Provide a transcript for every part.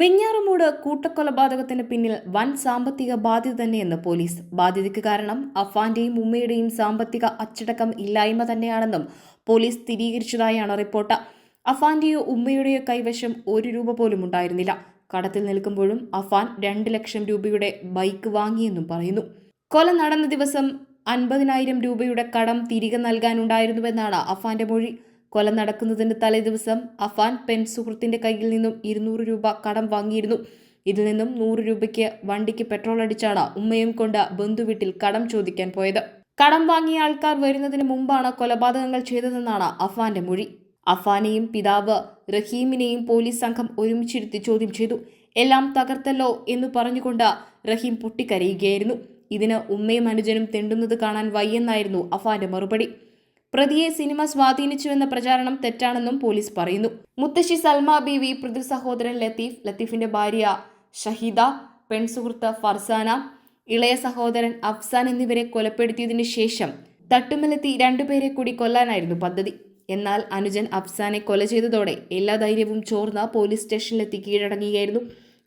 വെഞ്ഞാറമൂട് കൂട്ടക്കൊലപാതകത്തിന് പിന്നിൽ വൻ സാമ്പത്തിക ബാധ്യത തന്നെയെന്ന് പോലീസ്. ബാധ്യതയ്ക്ക് കാരണം അഫാന്റെയും ഉമ്മയുടെയും സാമ്പത്തിക അച്ചടക്കം ഇല്ലായ്മ തന്നെയാണെന്നും പോലീസ് സ്ഥിരീകരിച്ചതായാണ് റിപ്പോർട്ട്. അഫാന്റെയോ ഉമ്മയുടെയോ കൈവശം ഒരു രൂപ പോലും ഉണ്ടായിരുന്നില്ല. കടത്തിൽ നിൽക്കുമ്പോഴും അഫാൻ രണ്ട് ലക്ഷം രൂപയുടെ ബൈക്ക് വാങ്ങിയെന്നും പറയുന്നു. കൊല നടന്ന ദിവസം അൻപതിനായിരം രൂപയുടെ കടം തിരികെ നൽകാനുണ്ടായിരുന്നുവെന്നാണ് അഫാന്റെ മൊഴി. കൊല നടക്കുന്നതിന് തലേ ദിവസം അഫാൻ പെൻ സുഹൃത്തിന്റെ കയ്യിൽ നിന്നും ഇരുന്നൂറ് രൂപ കടം വാങ്ങിയിരുന്നു. ഇതിൽ നിന്നും നൂറ് രൂപയ്ക്ക് വണ്ടിക്ക് പെട്രോൾ അടിച്ചാണ് ഉമ്മയും കൊണ്ട് ബന്ധുവീട്ടിൽ കടം ചോദിക്കാൻ പോയത്. കടം വാങ്ങിയ ആൾക്കാർ വരുന്നതിന് മുമ്പാണ് കൊലപാതകങ്ങൾ ചെയ്തതെന്നാണ് അഫാന്റെ മൊഴി. അഫാനെയും പിതാവ് റഹീമിനെയും പോലീസ് സംഘം ഒരുമിച്ചിരുത്തി ചോദ്യം ചെയ്തു. എല്ലാം തകർത്തല്ലോ എന്ന് പറഞ്ഞുകൊണ്ട് റഹീം പൊട്ടിക്കരയുകയായിരുന്നു. ഇതിന് ഉമ്മയും അനുജനും തെണ്ടുന്നത് കാണാൻ വയ്യെന്നായിരുന്നു അഫാന്റെ മറുപടി. പ്രതിയെ സിനിമ സ്വാധീനിച്ചുവെന്ന പ്രചാരണം തെറ്റാണെന്നും പോലീസ് പറയുന്നു. മുത്തശ്ശി സൽമ ബീവി പ്രതി സഹോദരൻ ലത്തീഫ് ലത്തീഫിന്റെ ഭാര്യ ഷഹീദ പെൺസുഹൃത്ത് ഫർസാന ഇളയ സഹോദരൻ അഫ്സാൻ എന്നിവരെ കൊലപ്പെടുത്തിയതിനു ശേഷം തട്ടുമലെത്തി രണ്ടുപേരെ കൂടി കൊല്ലാനായിരുന്നു പദ്ധതി. എന്നാൽ അനുജൻ അഫ്സാനെ കൊല ചെയ്തതോടെ എല്ലാ ധൈര്യവും ചോർന്ന പോലീസ് സ്റ്റേഷനിലെത്തി കീഴടങ്ങുകയായിരുന്നു.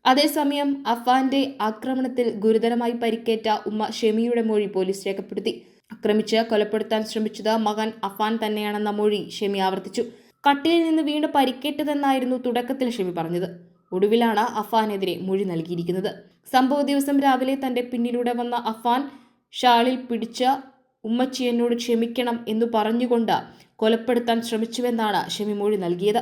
അതേസമയം അഫാന്റെ ആക്രമണത്തിൽ ഗുരുതരമായി പരിക്കേറ്റ ഉമ്മ ഷെമിയുടെ മൊഴി പോലീസ് രേഖപ്പെടുത്തി. ആക്രമിച്ച് കൊലപ്പെടുത്താൻ ശ്രമിച്ചത് മകൻ അഫാൻ തന്നെയാണെന്ന മൊഴി ഷെമി ആവർത്തിച്ചു. കട്ടിലിൽ നിന്ന് വീണ് പരിക്കേറ്റതെന്നായിരുന്നു തുടക്കത്തിൽ ഷെമി പറഞ്ഞത്. ഒടുവിലാണ് അഫാനെതിരെ മൊഴി നൽകിയിരിക്കുന്നത്. സംഭവ ദിവസം രാവിലെ തന്റെ പിന്നിലൂടെ വന്ന അഫാൻ ഷാളിൽ പിടിച്ച ഉമ്മച്ചി എന്നോട് ക്ഷമിക്കണം എന്നു പറഞ്ഞുകൊണ്ട് കൊലപ്പെടുത്താൻ ശ്രമിച്ചുവെന്നാണ് ഷെമി മൊഴി നൽകിയത്.